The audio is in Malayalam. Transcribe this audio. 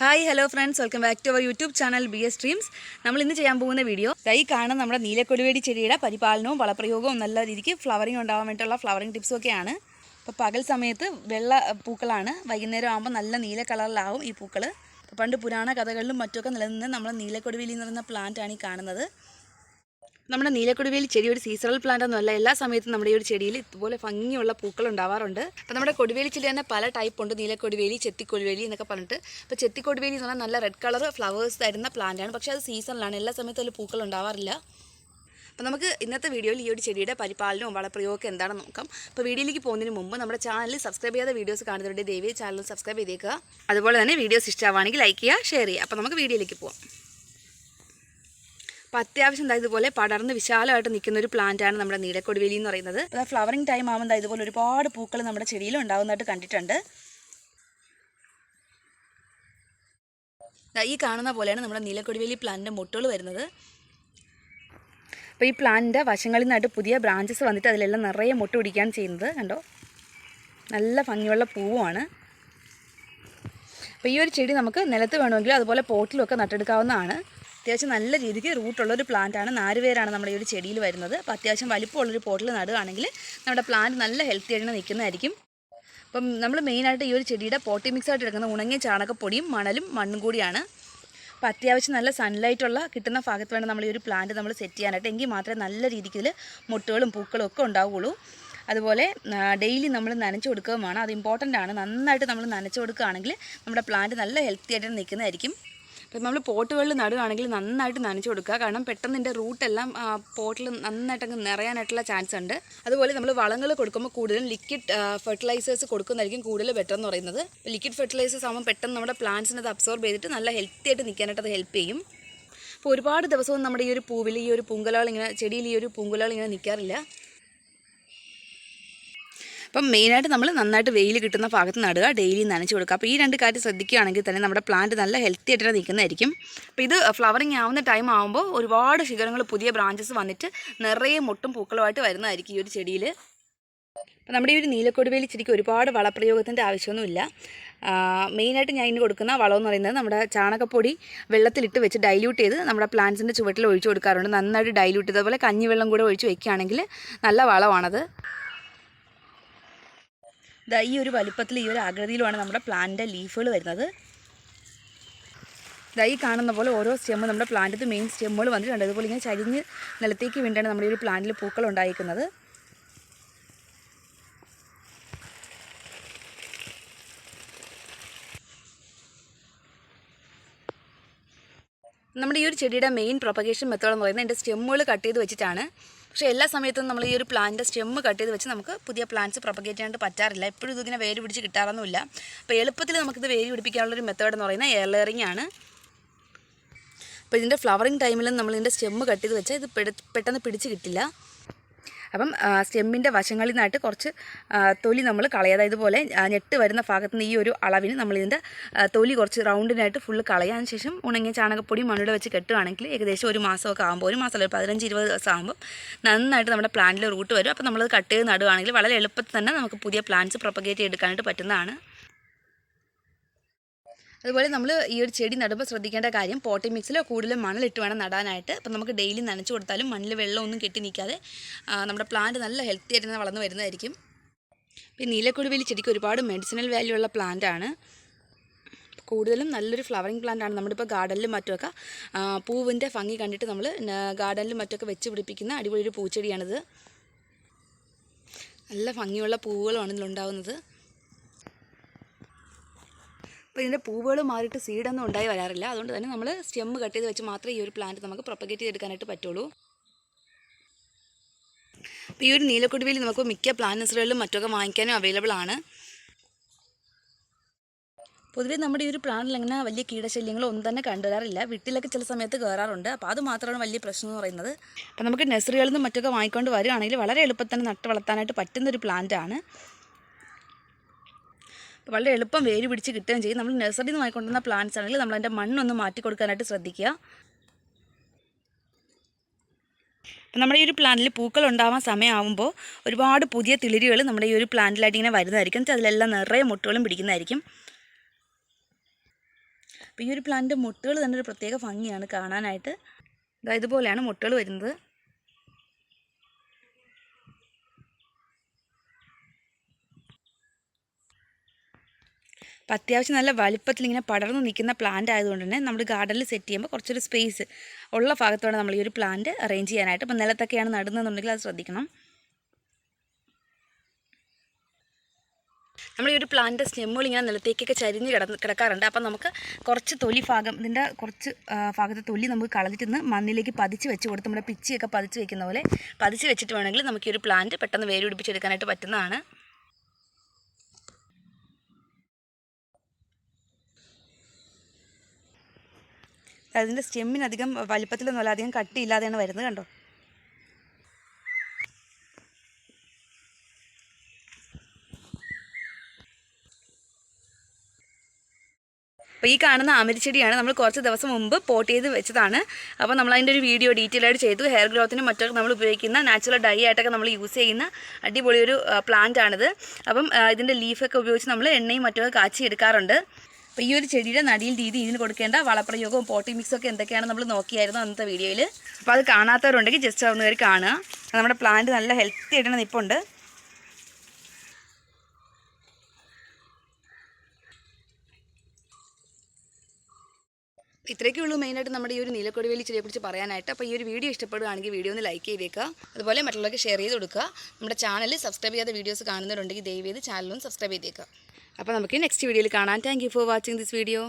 Hi hello friends welcome back to our YouTube channel B S streams നമ്മൾ ഇന്ന് ചെയ്യാൻ പോകുന്ന വീഡിയോ കൈ കാണുന്ന നമ്മുടെ നീലക്കൊടുവേടി ചെടിയുടെ പരിപാലനവും വളപ്രയോഗവും നല്ല രീതിക്ക് ഫ്ലവറിങ് ഉണ്ടാവാൻ വേണ്ടിയിട്ടുള്ള ഫ്ലവറിങ് ടിപ്സും ഒക്കെയാണ്. അപ്പോൾ പകൽ സമയത്ത് വെള്ള പൂക്കളാണ്. വൈകുന്നേരം ആകുമ്പോൾ നല്ല നീല കളറിലാവും ഈ പൂക്കൾ പണ്ട് പുരാണ കഥകളിലും മറ്റുമൊക്കെ നിലനിന്ന് നമ്മൾ നീലക്കൊടുവേലി എന്ന് പറയുന്ന പ്ലാന്റ് ആണ് ഈ കാണുന്നത്. നമ്മുടെ നീലക്കൊടുവേലി ചെടി ഒരു സീസണൽ പ്ലാന്റ് ഒന്നുമല്ല. എല്ലാ സമയത്തും നമ്മുടെ ഈ ഒരു ചെടിയിൽ ഇതുപോലെ ഭംഗിയുള്ള പൂക്കൾ ഉണ്ടാവാറുണ്ട്. അപ്പോൾ നമ്മുടെ കൊടുവേലി ചെടി തന്നെ പല ടൈപ്പ് ഉണ്ട്. നീലക്കൊടുവേലി ചെത്തിക്കൊടുവേലി എന്നൊക്കെ പറഞ്ഞിട്ട്. അപ്പോൾ ചെത്തിക്കൊടുവേലി എന്ന് പറഞ്ഞാൽ നല്ല റെഡ് കളർ ഫ്ലവേഴ്സ് തരുന്ന പ്ലാന്റ് ആണ്. പക്ഷേ അത് സീസണിലാണ് എല്ലാ സമയത്തും അതിൽ പൂക്കൾ ഉണ്ടാവാറില്ല. അപ്പോൾ നമുക്ക് ഇന്നത്തെ വീഡിയോയിൽ ഈ ഒരു ചെടിയുടെ പരിപാലനവും വളപ്രയോഗമൊക്കെ എന്താണെന്ന് നോക്കാം. അപ്പോൾ വീഡിയോയിലേക്ക് പോകുന്നതിന് മുമ്പ് നമ്മുടെ ചാനൽ സബ്സ്ക്രൈബ് ചെയ്യാത്ത വീഡിയോസ് കാണുന്നവരുടെ ദയവേ ചാനൽ സബ്സ്ക്രൈബ് ചെയ്തേക്കുക. അതുപോലെ തന്നെ വീഡിയോസ് ഇഷ്ടമാണെങ്കിൽ ലൈക്ക് ചെയ്യുക ഷെയർ ചെയ്യുക. അപ്പോൾ നമുക്ക് വീഡിയോയിലേക്ക് പോകാം അപ്പോൾ അത്യാവശ്യം എന്താ ഇതുപോലെ പടർന്ന് വിശാലമായിട്ട് നിൽക്കുന്ന ഒരു പ്ലാന്റാണ് നമ്മുടെ നീലക്കൊടുവേലി എന്ന് പറയുന്നത്. അതായത് ഫ്ലവറിങ് ടൈം ആകുമ്പോൾ ഇതുപോലെ ഒരുപാട് പൂക്കൾ നമ്മുടെ ചെടിയിൽ ഉണ്ടാകുന്നതായിട്ട് കണ്ടിട്ടുണ്ട്. ഈ കാണുന്ന പോലെയാണ് നമ്മുടെ നീലക്കൊടുവേലി പ്ലാന്റിന്റെ മുട്ടുകൾ വരുന്നത്. അപ്പോൾ ഈ പ്ലാന്റിന്റെ വശങ്ങളിൽ നിന്നായിട്ട് പുതിയ ബ്രാഞ്ചസ് വന്നിട്ട് അതിലെല്ലാം നിറയെ മുട്ട പിടിക്കാൻ ചെയ്യുന്നത്. കണ്ടോ? നല്ല ഭംഗിയുള്ള പൂവാണ് അപ്പോൾ ഈ ഒരു ചെടി നമുക്ക് നിലത്ത് വേണമെങ്കിൽ അതുപോലെ പോട്ടിലൊക്കെ നട്ടെടുക്കാവുന്നതാണ്. അത്യാവശ്യം നല്ല രീതിക്ക് റൂട്ടുള്ള ഒരു പ്ലാന്റാണ് നാലുപേരാണ് നമ്മുടെ ഈ ഒരു ചെടിയിൽ വരുന്നത്. അപ്പോൾ അത്യാവശ്യം വലിപ്പമുള്ളൊരു പോട്ടിൽ നടുകയാണെങ്കിൽ നമ്മുടെ പ്ലാന്റ് നല്ല ഹെൽത്തി ആയിട്ട് നിൽക്കുന്നതായിരിക്കും. അപ്പം നമ്മൾ മെയിനായിട്ട് ഈ ഒരു ചെടിയുടെ പോട്ടി മിക്സ് ആയിട്ട് എടുക്കുന്ന ഉണങ്ങിയ ചാണകപ്പൊടിയും മണലും മണ്ണും കൂടിയാണ്. അപ്പോൾ അത്യാവശ്യം നല്ല സൺലൈറ്റുള്ള കിട്ടുന്ന ഭാഗത്ത് വേണം നമ്മൾ ഈ ഒരു പ്ലാന്റ് നമ്മൾ സെറ്റ് ചെയ്യാനായിട്ട്. എങ്കിൽ മാത്രമേ നല്ല രീതിയിൽ മുട്ടുകളും പൂക്കളും ഒക്കെ ഉണ്ടാവുകയുള്ളൂ. അതുപോലെ ഡെയിലി നമ്മൾ നനച്ചു കൊടുക്കുകയും വേണം അത് ഇമ്പോർട്ടന്റ് ആണ്. നന്നായിട്ട് നമ്മൾ നനച്ചു കൊടുക്കുകയാണെങ്കിൽ നമ്മുടെ പ്ലാന്റ് നല്ല ഹെൽത്തി ആയിട്ട് നിൽക്കുന്നതായിരിക്കും. അപ്പം നമ്മൾ പോട്ടുകളിൽ നടുകയാണെങ്കിൽ നന്നായിട്ട് നനച്ചു കൊടുക്കുക. കാരണം പെട്ടെന്ന് ഇതിന്റെ റൂട്ടെല്ലാം പോട്ടിൽ നന്നായിട്ട് അങ്ങ് നിറയാനായിട്ടുള്ള ചാൻസ് ഉണ്ട്. അതുപോലെ നമ്മൾ വളങ്ങൾ കൊടുക്കുമ്പോൾ കൂടുതലും ലിക്വിഡ് ഫെർട്ടിലൈസേഴ്സ് കൊടുക്കുന്നതായിരിക്കും കൂടുതൽ ബെറ്റർ എന്ന് പറയുന്നത്. ലിക്വിഡ് ഫെർട്ടിലൈസേഴ്സ് ആകുമ്പോൾ പെട്ടെന്ന് നമ്മുടെ പ്ലാന്റ്സിന് അത് അബ്സോർബ് ചെയ്തിട്ട് നല്ല ഹെൽത്തി ആയിട്ട് നിൽക്കാനായിട്ട് അത് ഹെൽപ്പ് ചെയ്യും. അപ്പോൾ ഒരുപാട് ദിവസവും നമ്മുടെ ഈ ഒരു പൂവിൽ ഈ ഒരു പൂങ്കുലകൾ ഇങ്ങനെ ചെടിയിൽ ഈ ഒരു പൂങ്കുലകൾ ഇങ്ങനെ നിൽക്കാറില്ല അപ്പം മെയിനായിട്ട് നമ്മൾ നന്നായിട്ട് വെയിൽ കിട്ടുന്ന ഭാഗത്ത് നടുക ഡെയിലി നനച്ച് കൊടുക്കുക. അപ്പോൾ ഈ രണ്ട് കാര്യം ശ്രദ്ധിക്കുകയാണെങ്കിൽ തന്നെ നമ്മുടെ പ്ലാന്റ് നല്ല ഹെൽത്തി ആയിട്ട് നിൽക്കുന്നതായിരിക്കും. അപ്പോൾ ഇത് ഫ്ലവറിങ് ആവുന്ന ടൈം ആകുമ്പോൾ ഒരുപാട് ശിഖരങ്ങൾ പുതിയ ബ്രാഞ്ചസ് വന്നിട്ട് നിറയെ മുട്ടും പൂക്കളുമായിട്ട് വരുന്നതായിരിക്കും ഈ ഒരു ചെടിയിൽ അപ്പോൾ നമ്മുടെ ഈ ഒരു നീലക്കൊടുവേലി ചെടിക്ക് ഒരുപാട് വളപ്രയോഗത്തിന്റെ ആവശ്യമൊന്നുമില്ല. മെയിനായിട്ട് ഞാൻ ഇനി കൊടുക്കുന്ന വളം എന്ന് പറയുന്നത് നമ്മുടെ ചാണകപ്പൊടി വെള്ളത്തിലിട്ട് വെച്ച് ഡൈല്യൂട്ട് ചെയ്ത് നമ്മുടെ പ്ലാന്റ്സിന്റെ ചുവട്ടിൽ ഒഴിച്ചു കൊടുക്കാറുണ്ട്. നന്നായിട്ട് ഡൈല്യൂട്ട് ചെയ്ത് അതുപോലെ കഞ്ഞിവെള്ളം കൂടെ ഒഴിച്ച് വെക്കുകയാണെങ്കിൽ നല്ല വളമാണത്. ദാ ഈ ഒരു വലിപ്പത്തിൽ ഈ ഒരു ആകൃതിയിലുമാണ് നമ്മുടെ പ്ലാന്റിന്റെ ലീഫുകൾ വരുന്നത്. ദാ ഈ കാണുന്ന പോലെ ഓരോ സ്റ്റെമ്മ് നമ്മുടെ പ്ലാന്റിൽ മെയിൻ സ്റ്റെമ്മുകൾ വന്നിട്ടുണ്ട്. അതുപോലെ ഇങ്ങനെ ചരിഞ്ഞ് നിലത്തേക്ക് വേണ്ടിയാണ് നമ്മുടെ ഈ ഒരു പ്ലാന്റിൽ പൂക്കൾ ഉണ്ടായിരിക്കുന്നത്. നമ്മുടെ ഈ ഒരു ചെടിയുടെ മെയിൻ പ്രൊപ്പഗേഷൻ മെത്തേഡ് എന്ന് പറയുന്നത് എന്റെ സ്റ്റെമ്മുകൾ കട്ട് ചെയ്ത് വെച്ചിട്ടാണ്. പക്ഷേ എല്ലാ സമയത്തും നമ്മൾ ഈ ഒരു പ്ലാന്റിന്റെ സ്റ്റെമ്മ് കട്ട് ചെയ്ത് വെച്ച് നമുക്ക് പുതിയ പ്ലാന്റ്സ് പ്രൊപ്പഗേറ്റ് ചെയ്യാണ്ട് പറ്റാറില്ല. എപ്പോഴും ഇതിനെ വേര് പിടിച്ച് കിട്ടാറൊന്നുമില്ല. അപ്പോൾ എളുപ്പത്തിൽ നമുക്കിത് വേര് പിടിപ്പിക്കാനുള്ളൊരു മെത്തേഡ് എന്ന് പറയുന്നത് എയർ ലെയറിംഗ് ആണ്. അപ്പോൾ ഇതിന്റെ ഫ്ലവറിങ് ടൈമിലും നമ്മൾ ഇതിന്റെ സ്റ്റെമ്മ് കട്ട് ചെയ്ത് വെച്ചാൽ ഇത് പെട്ടെന്ന് പിടിച്ച് കിട്ടില്ല. അപ്പം സ്റ്റെമ്മിന്റെ വശങ്ങളിൽ നിന്നായിട്ട് കുറച്ച് തൊലി നമ്മൾ കളയുക. അതായത് ഇതുപോലെ ഞെട്ട് വരുന്ന ഭാഗത്ത് നിന്ന് ഈ ഒരു അളവിന് നമ്മളിതിന്റെ തൊലി കുറച്ച് റൗണ്ടിനായിട്ട് ഫുള്ള് കളയാൻ ശേഷം ഉണങ്ങിയ ചാണകപ്പൊടി മണ്ണിടെ വെച്ച് കെട്ടുകയാണെങ്കിൽ ഏകദേശം ഒരു മാസമൊക്കെ ആകുമ്പോൾ ഒരു മാസമല്ല ഒരു പതിനഞ്ച് ഇരുപത് ദിവസം ആകുമ്പോൾ നന്നായിട്ട് നമ്മുടെ പ്ലാന്റിൽ റൂട്ട് വരും. അപ്പോൾ നമ്മളത് കട്ട് ചെയ്ത് നടുവാണെങ്കിൽ വളരെ എളുപ്പത്തിൽ തന്നെ നമുക്ക് പുതിയ പ്ലാന്റ്സ് പ്രൊപ്പഗേറ്റ് ചെയ്തെടുക്കാനായിട്ട് പറ്റുന്നതാണ്. അതുപോലെ നമ്മൾ ഈ ഒരു ചെടി നടുമ്പോൾ ശ്രദ്ധിക്കേണ്ട കാര്യം പോട്ടി മിക്സിലോ കൂടുതലും മണലിട്ട് വേണം നടാനായിട്ട്. അപ്പം നമുക്ക് ഡെയിലി നനച്ചു കൊടുത്താലും മണ്ണിൽ വെള്ളമൊന്നും കെട്ടി നിൽക്കാതെ നമ്മുടെ പ്ലാന്റ് നല്ല ഹെൽത്തി ആയിട്ട് വളർന്നു വരുന്നതായിരിക്കും. പിന്നെ നീലക്കൊടുവേലി ചെടിക്ക് ഒരുപാട് മെഡിസിനൽ വാല്യൂ ഉള്ള പ്ലാന്റ് ആണ്. കൂടുതലും നല്ലൊരു ഫ്ലവറിങ് പ്ലാന്റ് ആണ്. നമ്മളിപ്പോൾ ഗാർഡനിലും മറ്റുമൊക്കെ പൂവിന്റെ ഭംഗി കണ്ടിട്ട് നമ്മൾ ഗാർഡനിലും മറ്റുമൊക്കെ വെച്ച് പിടിപ്പിക്കുന്ന അടിപൊളി ഒരു പൂച്ചെടിയാണിത്. നല്ല ഭംഗിയുള്ള പൂവുകളാണ് ഇതിലുണ്ടാവുന്നത്. അപ്പോൾ ഇതിന്റെ പൂവുകൾ മാറിയിട്ട് സീഡൊന്നും ഉണ്ടായി വരാറില്ല. അതുകൊണ്ട് തന്നെ നമ്മൾ സ്റ്റെം കട്ട് ചെയ്ത് വെച്ച് മാത്രമേ ഈ ഒരു പ്ലാന്റ് നമുക്ക് പ്രൊപ്പഗേറ്റ് ചെയ്തെടുക്കാനായിട്ട് പറ്റുള്ളൂ. അപ്പോൾ ഈ ഒരു നീലക്കൊടുവിൽ നമുക്ക് മിക്ക പ്ലാന്റ്സുകളിലും മറ്റൊക്കെ വാങ്ങിക്കാനും അവൈലബിൾ ആണ്. പൊതുവേ നമ്മുടെ ഈ ഒരു പ്ലാന്റിൽ അങ്ങനെ വലിയ കീടശല്യങ്ങളോ ഒന്നും തന്നെ കണ്ടുവരാറില്ല വീട്ടിലൊക്കെ ചില സമയത്ത് കയറാറുണ്ട് അപ്പോൾ അത് മാത്രമാണ് വലിയ പ്രശ്നം എന്ന് പറയുന്നത്. അപ്പോൾ നമുക്ക് നഴ്സറികളിൽ നിന്നും മറ്റൊക്കെ വാങ്ങിക്കൊണ്ട് വരികയാണെങ്കിൽ വളരെ എളുപ്പത്തിൽ തന്നെ നട്ട് വളർത്താനായിട്ട് പറ്റുന്ന ഒരു പ്ലാന്റ് ആണ്. വളരെ എളുപ്പം വേര് പിടിച്ച് കിട്ടുകയും ചെയ്യും. നമ്മൾ നഴ്സറിയിൽ നിന്ന് വാങ്ങിക്കൊണ്ടുവന്ന പ്ലാന്റ്സ് ആണെങ്കിൽ നമ്മൾ അതിന്റെ മണ്ണൊന്ന് മാറ്റി കൊടുക്കാനായിട്ട് ശ്രദ്ധിക്കുക. അപ്പം നമ്മുടെ ഈ ഒരു പ്ലാന്റിൽ പൂക്കൾ ഉണ്ടാവാൻ സമയമാകുമ്പോൾ ഒരുപാട് പുതിയ തിളിരുകൾ നമ്മുടെ ഈ ഒരു പ്ലാന്റിലായിട്ട് ഇങ്ങനെ വരുന്നതായിരിക്കും. അതിലെല്ലാം നിറയെ മുട്ടുകളും പിടിക്കുന്നതായിരിക്കും. അപ്പോൾ ഈ ഒരു പ്ലാന്റിന്റെ മുട്ടുകൾ തന്നെ ഒരു പ്രത്യേക ഭംഗിയാണ് കാണാനായിട്ട്. ഇതാ ഇതുപോലെയാണ് മുട്ടുകൾ വരുന്നത്. അപ്പോൾ അത്യാവശ്യം നല്ല വലിപ്പത്തിൽ ഇങ്ങനെ പടർന്ന് നിൽക്കുന്ന പ്ലാന്റ് ആയതുകൊണ്ട് തന്നെ നമ്മൾ ഗാർഡനിൽ സെറ്റ് ചെയ്യുമ്പോൾ കുറച്ചൊരു സ്പേസ് ഉള്ള ഭാഗത്തോടെ നമ്മൾ ഈ ഒരു പ്ലാന്റ് അറേഞ്ച് ചെയ്യാനായിട്ട് അപ്പോൾ നിലത്തൊക്കെയാണ് നടുന്നതെന്നുണ്ടെങ്കിൽ അത് ശ്രദ്ധിക്കണം. നമ്മൾ ഈ ഒരു പ്ലാന്റിന്റെ സ്റ്റെമ്മുകൾ ഇങ്ങനെ നിലത്തേക്കൊക്കെ ചരിഞ്ഞ് കിടന്ന് കിടക്കാറുണ്ട്. അപ്പം നമുക്ക് കുറച്ച് തൊലി ഭാഗം ഇതിന്റെ കുറച്ച് ഭാഗത്തെ തൊലി നമുക്ക് കളഞ്ഞിട്ട് മണ്ണിലേക്ക് പതിച്ച് വെച്ച് കൊടുത്ത് നമ്മുടെ പിച്ചിയൊക്കെ പതിച്ച് വെക്കുന്ന പോലെ പതിച്ച് വെച്ചിട്ട് വേണമെങ്കിൽ നമുക്ക് ഈ ഒരു പ്ലാന്റ് പെട്ടെന്ന് വേര് പിടിപ്പിച്ചെടുക്കാനായിട്ട് പറ്റുന്നതാണ്. അതിന്റെ സ്റ്റെമ്മിന് അധികം വലിപ്പത്തിലൊന്നുമല്ല അധികം കട്ടിയില്ലാതെയാണ് വരുന്നത് കണ്ടോ? അപ്പോൾ ഈ കാണുന്ന ആമരിച്ചെടിയാണ് നമ്മൾ കുറച്ച് ദിവസം മുമ്പ് പോട്ട് ചെയ്ത് വെച്ചതാണ്. അപ്പോൾ നമ്മൾ അതിന്റെ ഒരു വീഡിയോ ഡീറ്റെയിൽ ആയിട്ട് ചെയ്തു. ഹെയർ ഗ്രോത്തിനും മറ്റൊക്കെ നമ്മൾ ഉപയോഗിക്കുന്ന നാച്ചുറൽ ഡൈ ആയിട്ടൊക്കെ നമ്മൾ യൂസ് ചെയ്യുന്ന അടിപൊളിയൊരു പ്ലാന്റ് ആണിത്. അപ്പം ഇതിന്റെ ലീഫൊക്കെ ഉപയോഗിച്ച് നമ്മൾ എണ്ണയും മറ്റൊക്കെ കാച്ചി എടുക്കാറുണ്ട് അപ്പോൾ ഈ ഒരു ചെടിയുടെ നടിയിൽ രീതി ഇതിന് കൊടുക്കേണ്ട വളപ്രയോഗവും പോട്ടി മിക്സും ഒക്കെ എന്തൊക്കെയാണ് നമ്മൾ നോക്കിയായിരുന്നു അന്നത്തെ വീഡിയോയിൽ അപ്പോൾ അത് കാണാത്തവരുണ്ടെങ്കിൽ ജസ്റ്റ് ഒന്ന് കയറി കാണുക. നമ്മുടെ പ്ലാന്റ് നല്ല ഹെൽത്തി ആയിട്ട് നിൽപ്പുണ്ട് ഇത്രയൊക്കെ ഉള്ളൂ മെയിനായിട്ട് നമ്മുടെ ഈ ഒരു നീലക്കൊടിവേലി ചെടിയെക്കുറിച്ച് പറയാനായിട്ട്. അപ്പോൾ ഈ ഒരു വീഡിയോ ഇഷ്ടപ്പെടുകയാണെങ്കിൽ വീഡിയോ ഒന്ന് ലൈക്ക് ചെയ്തേക്കുക. അതുപോലെ മറ്റുള്ളവർക്ക് ഷെയർ ചെയ്ത് കൊടുക്കുക. നമ്മുടെ ചാനൽ സബ്സ്ക്രൈബ് ചെയ്യാത്ത വീഡിയോസ് കാണുന്നവരുണ്ടെങ്കിൽ ദയവ് ചെയ്ത് ചാനലും സബ്സ്ക്രൈബ് ചെയ്തേക്കുക. അപ്പോൾ നമുക്ക് നെക്സ്റ്റ് വീഡിയോയിൽ കാണാം. Thank for watching this video